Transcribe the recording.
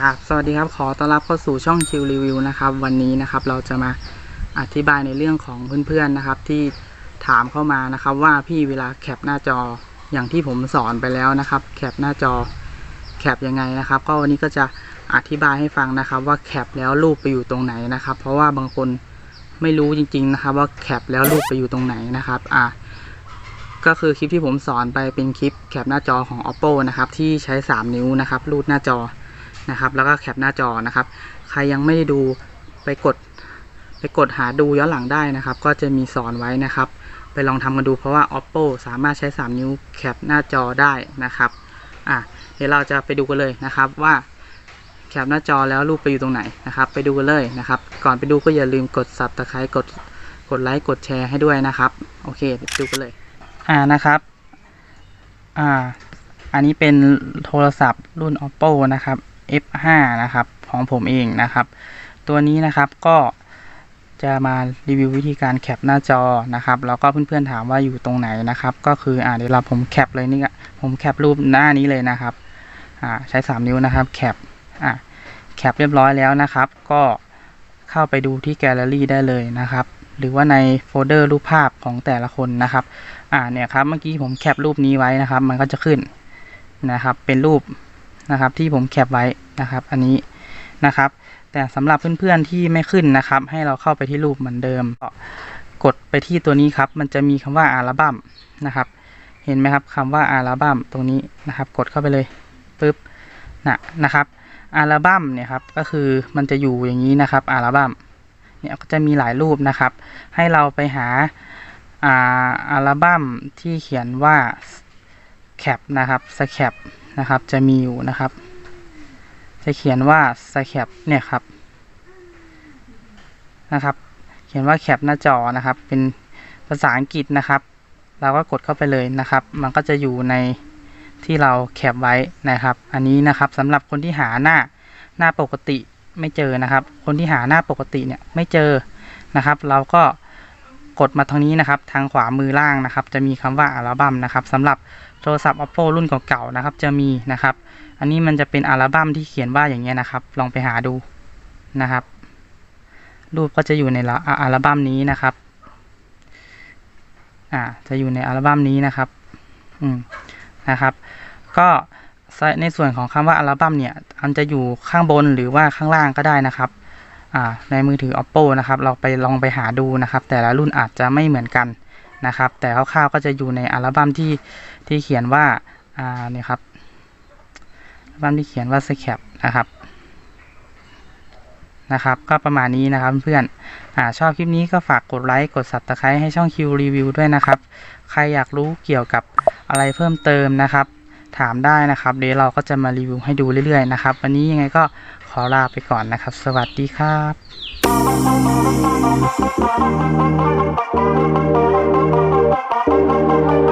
ครับสวัสดีครับ ขอต้อนรับเข้าสู่ช่องคิวรีวิวนะครับ วันนี้นะครับเราจะมาอธิบายในเรื่องของเพื่อนๆนะครับ ที่ถามเข้ามานะครับ ว่าพี่เวลาแคปหน้าจออย่างที่ผมสอนไปแล้วนะครับ แคปหน้าจอแคปยังไงนะครับ ก็วันนี้ก็จะอธิบายให้ฟังนะครับ ว่าแคปแล้วรูปไปอยู่ตรงไหนนะครับ เพราะว่าบางคนไม่รู้จริง ๆนะครับ ว่าแคปแล้วรูปไปอยู่ตรงไหนนะครับอะก็คือคลิปที่ผมสอนไปเป็นคลิปแคปหน้าจอของ oppo นะครับที่ใช้ 3 นิ้วนะครับรูดหน้าจอ นะครับ แล้วก็แคปหน้าจอนะครับ ใครยังไม่ได้ดูไปกดไปกดหาดูย้อนหลังได้นะครับ ก็จะมีสอนไว้นะครับ ไปลองทำกันดูเพราะว่า oppo สามารถใช้ 3 นิ้วแคปหน้าจอได้นะครับอะเดี๋ยวเราจะไปดูกันเลยนะครับว่าแคปหน้าจอแล้วรูปไปอยู่ตรงไหนนะครับ ไปดูกันเลยนะครับ ก่อนไปดูก็อย่าลืมกด subscribe กดกดไลค์กดแชร์ให้ด้วยนะครับ โอเคไปดูกันเลย อ่านะครับ อ่า อันนี้เป็นโทรศัพท์รุ่น oppo นะครับ F5 นะครับของผมเองนะครับ ตัวนี้นะครับก็จะมารีวิววิธีการแคปหน้าจอนะครับแล้วก็เพื่อนๆถามว่าอยู่ตรงไหนนะครับ ก็คืออ่าเดี๋ยวเราผมแคปเลยนี่ผมแคปรูปหน้านี้เลยนะครับอ่าใช้ 3 นิ้วนะครับแคปอ่าแคปเรียบร้อยแล้วนะครับ ก็เข้าไปดูที่แกลเลอรี่ได้เลยนะครับ หรือว่าในโฟลเดอร์รูปภาพของแต่ละคนนะครับอ่าเนี่ยครับเมื่อกี้ผมแคปรูปนี้ไว้นะครับ มันก็จะขึ้นนะครับ เป็นรูปนะครับที่ผมแคปไว้ นะครับ อันนี้นะครับ แต่สำหรับเพื่อนๆที่ไม่ขึ้นนะครับ ให้เราเข้าไปที่รูปเหมือนเดิม กดไปที่ตัวนี้ครับ มันจะมีคำว่าอัลบั้มนะครับ เห็นไหมครับคำว่าอัลบั้มตรงนี้นะครับ กดเข้าไปเลยปึ๊บนะนะครับอัลบั้มเนี่ยครับก็คือมันจะอยู่อย่างนี้นะครับอัลบั้มเนี่ยก็จะมีหลายรูปนะครับ ให้เราไปหาอ่าอัลบั้มที่เขียนว่าแคปนะครับสแคปนะครับจะมีอยู่นะครับ จะเขียนว่า s c a p เนี่ยครับนะครับ เขียนว่าแคปหน้าจอนะครับ เป็นภาษาอังกฤษนะครับ เราก็กดเข้าไปเลยนะครับ มันก็จะอยู่ในที่เราแคปไว้นะครับ อันนี้นะครับสำหรับคนที่หาหน้าหน้าปกติไม่เจอนะครับ คนที่หาหน้าปกติเนี่ยไม่เจอนะครับ เราก็กดมาทางนี้นะครับ ทางขวามือล่างนะครับ จะมีคำว่าอัลบั้มนะครับสำหรับโทรศัพท์ oppo รุ่นเก่าๆนะครับ จะมีนะครับ อันนี้มันจะเป็นอัลบั้มที่เขียนว่าอย่างเงี้ยนะครับ ลองไปหาดูนะครับ รูปก็จะอยู่ในอัลบั้มนี้นะครับอ่าจะอยู่ในอัลบั้มนี้นะครับอืมนะครับ ก็ในส่วนของคำว่าอัลบั้มเนี่ยมันจะอยู่ข้างบนหรือว่าข้างล่างก็ได้นะครับอ่าในมือถือ oppo นะครับ เราไปลองไปหาดูนะครับ แต่ละรุ่นอาจจะไม่เหมือนกันนะครับ แต่คร่าวๆก็จะอยู่ในอัลบั้มที่ที่เขียนว่า อ่า นี่ครับ บั้มที่เขียนว่า s c a p นะครับนะครับ ก็ประมาณนี้นะครับเพื่อนอ่าชอบคลิปนี้ก็ฝากกดไลค์กด subscribe ให้ช่อง Q Review ด้วยนะครับ ใครอยากรู้เกี่ยวกับอะไรเพิ่มเติมนะครับ ถามได้นะครับ เดี๋ยวเราก็จะมารีวิวให้ดูเรื่อยๆนะครับ วันนี้ยังไงก็ขอลาไปก่อนนะครับ สวัสดีครับ